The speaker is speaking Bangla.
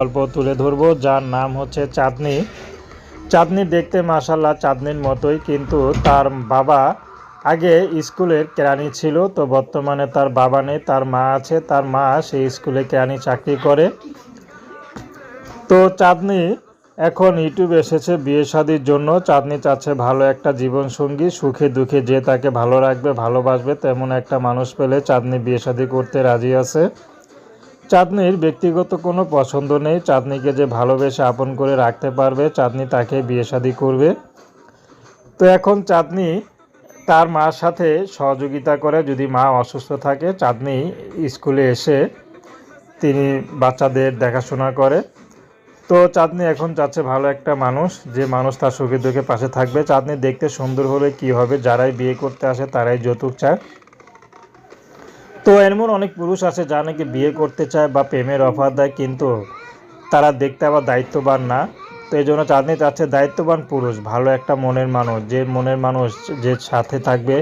গল্প তুলে ধরবো, যার নাম হচ্ছে চাঁদনি। চাঁদনি দেখতে মাসাল্লাহ চাঁদনির মতোই, কিন্তু তার বাবা আগে স্কুলের কেরানি ছিল, তো বর্তমানে তার বাবা নেই, তার মা আছে, তার মা সেই স্কুলে কেরানি চাকরি করে। তো চাঁদনি এখন ইউটিউব এসেছে বিয়ে শাদির জন্য। চাঁদনি চাচ্ছে ভালো একটা জীবন সঙ্গী সুখে দুঃখে যে তাকে ভালো রাখবে, ভালোবাসবে, তেমন একটা মানুষ পেলে চাঁদনি বিয়ে শাদি করতে রাজি আছে। চাঁদনির ব্যক্তিগত কোনো পছন্দ নেই। চাঁদনিকে যে ভালোবেসে আপন করে রাখতে পারবে, চাঁদনি তাকে বিয়ে শাদি করবে। তো এখন চাঁদনি তার মার সাথে সহযোগিতা করে, যদি মা অসুস্থ থাকে, চাঁদনি স্কুলে এসে তিনি বাচ্চাদের দেখাশোনা করে। তো চাঁদনি এখন চাচ্ছে ভালো একটা মানুষ, যে মানুষ তার সুখে দুঃখে পাশে থাকবে। চাঁদনি দেখতে সুন্দর হলে কি হবে, যারাই বিয়ে করতে আসে তারাই যৌতুক চায়। তো এমন অনেক পুরুষ আছে যারা নাকি বিয়ে করতে চায় বা প্রেমের অফার দেয়, কিন্তু তারা দেখতে আবার দায়িত্ববান না। তো এই জন্য চাঁদনি চাচ্ছে দায়িত্ববান পুরুষ, ভালো একটা মনের মানুষ, যে মনের মানুষ যে সাথে থাকবে